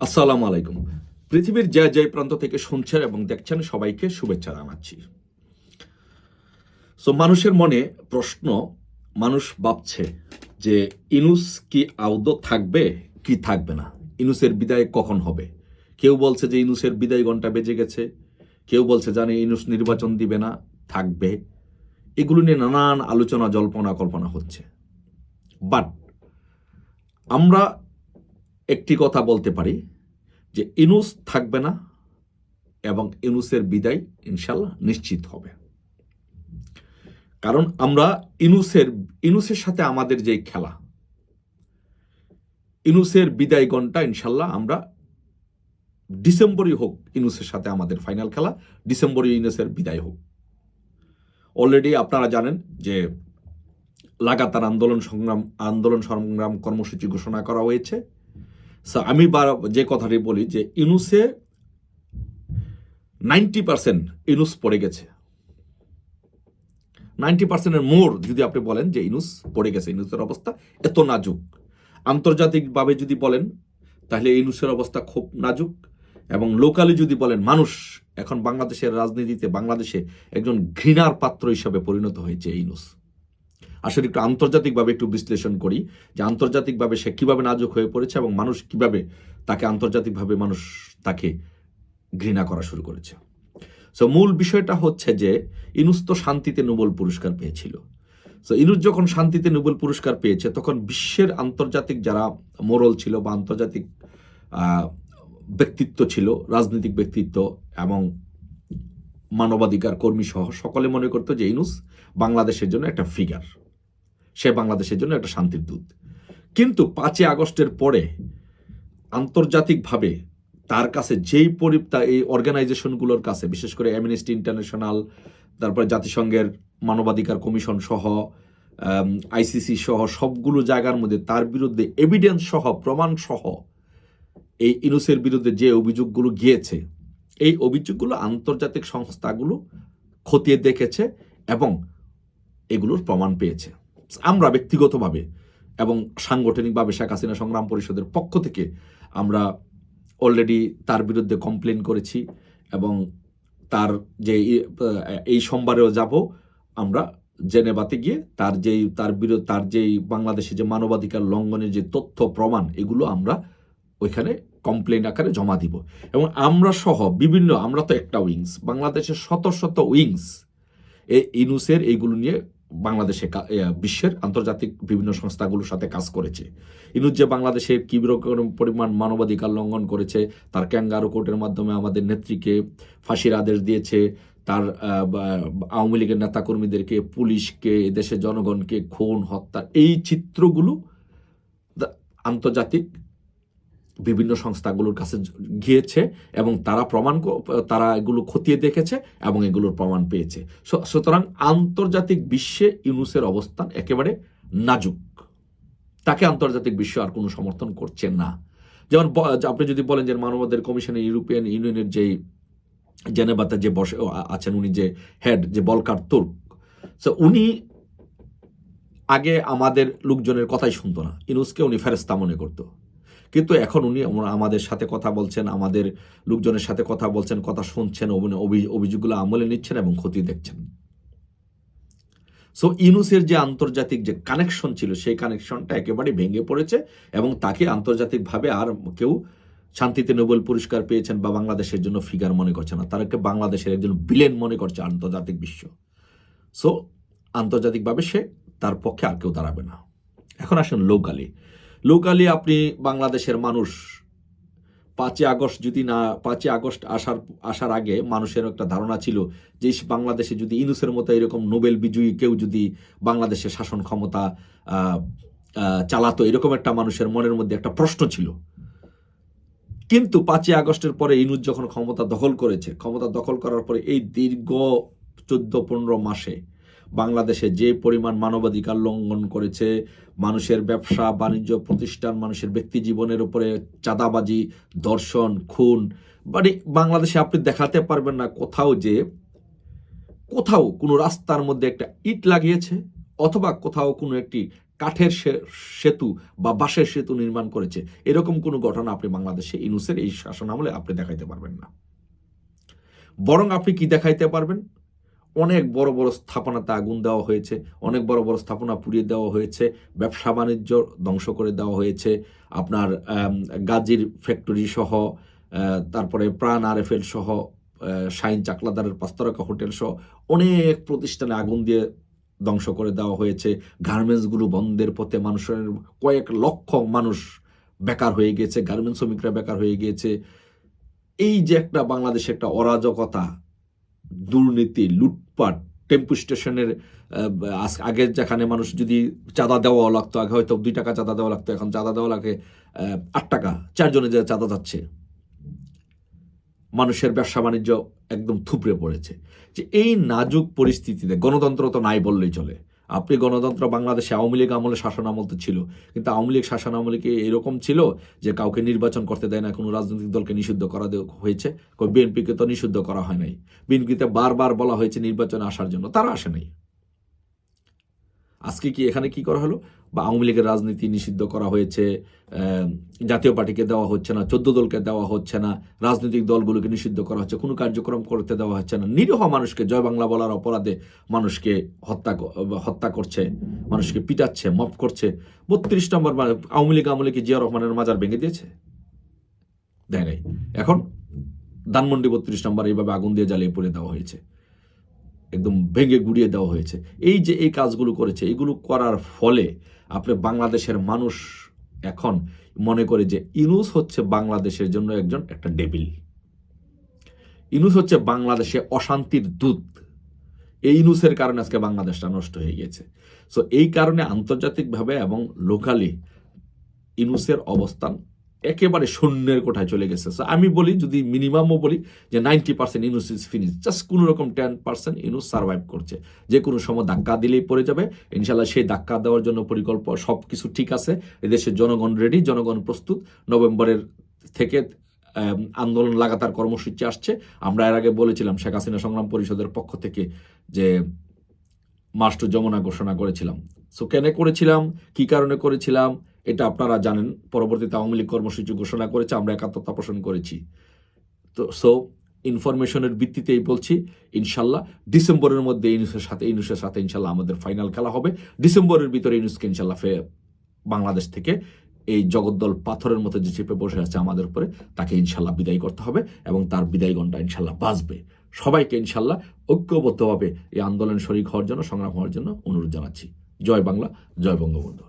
আসসালামু আলাইকুম। পৃথিবীর যে যে প্রান্ত থেকে শুনছেন এবং দেখছেন, সবাইকে শুভেচ্ছা জানাচ্ছি। সো মানুষের মনে প্রশ্ন, মানুষ ভাবছে যে ইনুস কি আদৌ থাকবে, কি থাকবে না? ইনুসের বিদায় কখন হবে? কেউ বলছে যে ইনুসের বিদায় ঘণ্টা বেজে গেছে। কেউ বলছে জানে ইনুস নির্বাচন দিবে না, থাকবে। এগুলো নিয়ে নানান আলোচনা, জল্পনা, কল্পনা হচ্ছে। বাট আমরা একটি কথা বলতে পারি যে ইনুস থাকবে না এবং ইনুসের বিদায় ইনশাল্লাহ নিশ্চিত হবে। কারণ আমরা ইনুসের ইনুসের সাথে আমাদের যে খেলা, ইনুসের বিদায় গণটা ইনশাল্লাহ আমরা ডিসেম্বরই হোক ইনুসের সাথে আমাদের ফাইনাল খেলা, ডিসেম্বরই ইনুসের বিদায় হোক। অলরেডি আপনারা জানেন যে লাগাতার আন্দোলন সংগ্রাম আন্দোলন সংগ্রাম কর্মসূচি ঘোষণা করা হয়েছে। আমি যে কথাটি বলি যে ইনুসে নাইনটি পার্সেন্ট ইনুস পড়ে গেছে। নাইনটি পার্সেন্টের মোর যদি আপনি বলেন যে ইনুস পড়ে গেছে, ইনুসের অবস্থা এত নাজুক। আন্তর্জাতিকভাবে যদি বলেন, তাহলে ইনুসের অবস্থা খুব নাজুক। এবং লোকালি যদি বলেন, মানুষ এখন বাংলাদেশের রাজনীতিতে, বাংলাদেশে একজন ঘৃণার পাত্র হিসাবে পরিণত হয়েছে ইনুস। আসলে একটু আন্তর্জাতিকভাবে একটু বিশ্লেষণ করি যে আন্তর্জাতিকভাবে সে কীভাবে নাজুক হয়ে পড়েছে এবং মানুষ কীভাবে তাকে আন্তর্জাতিকভাবে মানুষ তাকে ঘৃণা করা শুরু করেছে। সো মূল বিষয়টা হচ্ছে যে ইনুস তো শান্তিতে নোবেল পুরস্কার পেয়েছিল। সো ইনুস যখন শান্তিতে নোবেল পুরস্কার পেয়েছে, তখন বিশ্বের আন্তর্জাতিক যারা মোরল ছিল বা আন্তর্জাতিক ব্যক্তিত্ব ছিল, রাজনৈতিক ব্যক্তিত্ব এবং মানবাধিকার কর্মী সহ সকলে মনে করতো যে ইনুস বাংলাদেশের জন্য একটা ফিগার সে বাংলাদেশের জন্য একটা শান্তির দূত। কিন্তু পাঁচই আগস্টের পরে আন্তর্জাতিকভাবে তার কাছে যেই পরি এই অর্গানাইজেশনগুলোর কাছে, বিশেষ করে অ্যামনেস্টি ইন্টারন্যাশনাল, তারপরে জাতিসংঘের মানবাধিকার কমিশন সহ আইসিসি সহ সবগুলো জায়গার মধ্যে তার বিরুদ্ধে এভিডেন্স সহ, প্রমাণ সহ এই ইনুসের বিরুদ্ধে যে অভিযোগগুলো গিয়েছে, এই অভিযোগগুলো আন্তর্জাতিক সংস্থাগুলো খতিয়ে দেখেছে এবং এগুলোর প্রমাণ পেয়েছে। আমরা ব্যক্তিগতভাবে এবং সাংগঠনিকভাবে শেখ হাসিনা সংগ্রাম পরিষদের পক্ষ থেকে আমরা অলরেডি তার বিরুদ্ধে কমপ্লেন করেছি এবং তার যে এই সোমবারেও যাব আমরা জেনেভাতে গিয়ে তার যেই, তার বিরুদ্ধে তার যেই বাংলাদেশে যে মানবাধিকার লঙ্ঘনের যে তথ্য, প্রমাণ, এগুলো আমরা ওইখানে কমপ্লেন আকারে জমা দিব। এবং আমরা সহ বিভিন্ন, আমরা তো একটা উইংস বাংলাদেশের শত শত উইংস এই ইনুসের এইগুলো নিয়ে বাংলাদেশে বিশ্বের আন্তর্জাতিক বিভিন্ন সংস্থাগুলোর সাথে কাজ করেছে। ইনুস যে বাংলাদেশে কি রকম পরিমাণ মানবাধিকার লঙ্ঘন করেছে, তার ক্যাঙ্গারো কোর্টের মাধ্যমে আমাদের নেত্রীকে ফাঁসির আদেশ দিয়েছে, তার আওয়ামী লীগের নেতাকর্মীদেরকে, পুলিশকে দেশের জনগণকে খুন, হত্যা, এই চিত্রগুলো আন্তর্জাতিক বিভিন্ন সংস্থাগুলোর কাছে গিয়েছে এবং তারা প্রমাণ তারা এগুলো খতিয়ে দেখেছে এবং এগুলোর প্রমাণ পেয়েছে। সুতরাং আন্তর্জাতিক বিশ্বে ইউনুসের অবস্থান একেবারে নাজুক। তাকে আন্তর্জাতিক বিশ্ব আর কোনো সমর্থন করছে না। যেমন আপনি যদি বলেন যে মানবাধিকার কমিশনে ইউরোপিয়ান ইউনিয়নের যেই জেনেভাতে যে বসে আছেন উনি যে হেড, যে বলকার তুর্ক, সো উনি আগে আমাদের লোকজনের কথাই শুনতো না। ইনুসকে উনি ফেরেস্তা মনে করতো। কিন্তু এখন উনি আমাদের সাথে কথা বলছেন, আমাদের লোকজনের সাথে কথা বলছেন, কথা শুনছেন, অভি- অভি- অভিযোগগুলো আমলে নিচ্ছেন এবং ক্ষতি দেখছেন। সো ইনুসের যে আন্তর্জাতিক যে কানেকশন ছিল, সেই কানেকশনটা একেবারে ভেঙে পড়েছে এবং তাকে আন্তর্জাতিকভাবে আর কেউ শান্তিতে নোবেল পুরস্কার পেয়েছেন বা বাংলাদেশের জন্য ফিগার মনে করছে না। তারাকে বাংলাদেশের একজন বিলেন মনে করছে আন্তর্জাতিক বিশ্ব। সো আন্তর্জাতিকভাবে সে তার পক্ষে আর কেউ দাঁড়াবে না। এখন আসেন লোকালি লোকালি আপনি বাংলাদেশের মানুষ। পাঁচই আগস্ট যদি না, পাঁচই আগস্ট আসার আসার আগে মানুষের একটা ধারণা ছিল যে বাংলাদেশে যদি ইনুসের মতো এরকম নোবেল বিজয়ী কেউ যদি বাংলাদেশের শাসন ক্ষমতা চালাতো, এরকম একটা মানুষের মনের মধ্যে একটা প্রশ্ন ছিল। কিন্তু পাঁচই আগস্টের পরে ইনুস যখন ক্ষমতা দখল করেছে, ক্ষমতা দখল করার পরে এই দীর্ঘ চোদ্দ পনেরো মাসে বাংলাদেশে যে পরিমাণ মানবাধিকার লঙ্ঘন করেছে, মানুষের ব্যবসা, বাণিজ্য প্রতিষ্ঠান, মানুষের ব্যক্তি জীবনের উপরে চাঁদাবাজি দর্শন খুন মানে বাংলাদেশে আপনি দেখাতে পারবেন না কোথাও যে কোথাও কোনো রাস্তার মধ্যে একটা ইট লাগিয়েছে অথবা কোথাও কোনো একটি কাঠের সেতু বা বাঁশের সেতু নির্মাণ করেছে। এরকম কোনো ঘটনা আপনি বাংলাদেশে ইনুসের এই শাসন আমলে আপনি দেখাইতে পারবেন না। বরং আপনি কি দেখাইতে পারবেন? অনেক বড় বড় স্থাপনাতে আগুন দেওয়া হয়েছে, অনেক বড় বড় স্থাপনা পুড়িয়ে দেওয়া হয়েছে, ব্যবসা বাণিজ্য ধ্বংস করে দেওয়া হয়েছে, আপনার গাজীর ফ্যাক্টরি সহ তারপরে প্রাণ আরএফএল সহ শাইন চাকলাদারের পাঁচতারকা হোটেল সহ অনেক প্রতিষ্ঠানে আগুন দিয়ে ধ্বংস করে দেওয়া হয়েছে। গার্মেন্টসগুলো বন্ধের পথে মানুষের কয়েক লক্ষ মানুষ বেকার হয়ে গিয়েছে গার্মেন্টস শ্রমিকরা বেকার হয়ে গিয়েছে এই যে একটা বাংলাদেশে একটা অরাজকতা দুর্নীতি, লুটপাট, টেম্পু স্টেশনের আগে যেখানে মানুষ যদি চাঁদা দেওয়া লাগতো, আগে হয়তো দুই টাকা চাঁদা দেওয়া লাগতো, এখন চাঁদা দেওয়া লাগে আট টাকা চারজনে যে চাঁদা যাচ্ছে। মানুষের ব্যবসা বাণিজ্য একদম থুপড়ে পড়েছে। যে এই নাজুক পরিস্থিতিতে গণতন্ত্র তো নাই বললেই চলে। আপনি গণতন্ত্র বাংলাদেশে আওয়ামী লীগ আমলে শাসন আমল তো ছিল। কিন্তু আওয়ামী লীগ শাসন আমলে কি এরকম ছিল যে কাউকে নির্বাচন করতে দেয় না, কোনো রাজনৈতিক দলকে নিষিদ্ধ করা হয়েছে? বিএনপিকে তো নিষিদ্ধ করা হয় নাই। বিএনপিতে বারবার বলা হয়েছে নির্বাচনে আসার জন্য। তারা আসে নাই। আজকে কি এখানে কি করা হলো? বা আওয়ামী লীগের রাজনীতি নিষিদ্ধ করা হয়েছে জাতীয় পার্টিকে দেওয়া হচ্ছে না, চোদ্দ দলকে দেওয়া হচ্ছে না, রাজনৈতিক দলগুলোকে নিষিদ্ধ করা হচ্ছে, কোনো কার্যক্রম করতে দেওয়া হচ্ছে না। নিরীহ মানুষকে, জয় বাংলা বলার অপরাধে মানুষকে হত্যা হত্যা করছে, মানুষকে পিটাচ্ছে, মপ করছে। বত্রিশ নম্বর আওয়ামী লীগ আমলে কি জিয়া রহমানের মাজার ভেঙে দিয়েছে? দেয় নাই। এখন ধানমন্ডি বত্রিশ নম্বর এইভাবে আগুন দিয়ে জ্বালিয়ে পড়ে দেওয়া হয়েছে। একদম ভেঙে গুড়িয়ে দেওয়া হয়েছে। এই যে এই কাজগুলো করেছে, এগুলো করার ফলে আপনি বাংলাদেশের মানুষ এখন মনে করে যে ইনুস হচ্ছে বাংলাদেশের জন্য একজন একটা ডেবিল। ইনুস হচ্ছে বাংলাদেশে অশান্তির দূত। এই ইনুসের কারণে আজকে বাংলাদেশটা নষ্ট হয়ে গেছে সো এই কারণে আন্তর্জাতিকভাবে এবং লোকালি ইনুসের অবস্থান একেবারে শূন্যের কোঠায় চলে গেছে। So, আমি বলি যদি মিনিমামও বলি যে নাইনটি পার্সেন্ট ইনুস ইজ ফিনিশ জাস্ট কোনো রকম টেন পার্সেন্ট ইনুস সার্ভাইভ করছে। যে কোনো সময় ধাক্কা দিলেই পড়ে যাবে। ইনশাল্লাহ সেই ধাক্কা দেওয়ার জন্য পরিকল্পনা সব কিছু ঠিক আছে। এদেশের জনগণ রেডি জনগণ প্রস্তুত। নভেম্বরের থেকে আন্দোলন লাগাতার কর্মসূচি আসছে। আমরা এর আগে বলেছিলাম শেখ হাসিনা সংগ্রাম পরিষদের পক্ষ থেকে যে মাস টু যমুনা ঘোষণা করেছিলাম। সো কেন করেছিলাম? কি কারণে করেছিলাম? এটা আপনারা জানেন, পরবর্তীতে আওয়ামী লীগ কর্মসূচি ঘোষণা করেছে, আমরা একাত্মতা পোষণ করেছি। তো সো ইনফরমেশনের ভিত্তিতেই বলছি, ইনশাল্লাহ, ডিসেম্বরের মধ্যে ইনুসের সাথে ইনুসের সাথে ইনশাল্লাহ আমাদের ফাইনাল খেলা হবে। ডিসেম্বরের ভিতরে ইনুসকে ইনশাল্লাহ ফে বাংলাদেশ থেকে এই জগদ্দল পাথরের মতো যে চেপে বসে আছে আমাদের উপরে, তাকে ইনশাল্লাহ বিদায় করতে হবে এবং তার বিদায় গণটা ইনশাল্লাহ বাঁচবে। সবাইকে ইনশাল্লাহ ঐক্যবদ্ধভাবে এই আন্দোলন শরিক হওয়ার জন্য, সংগ্রাম হওয়ার জন্য অনুরোধ জানাচ্ছি। জয় বাংলা, জয় বঙ্গবন্ধু।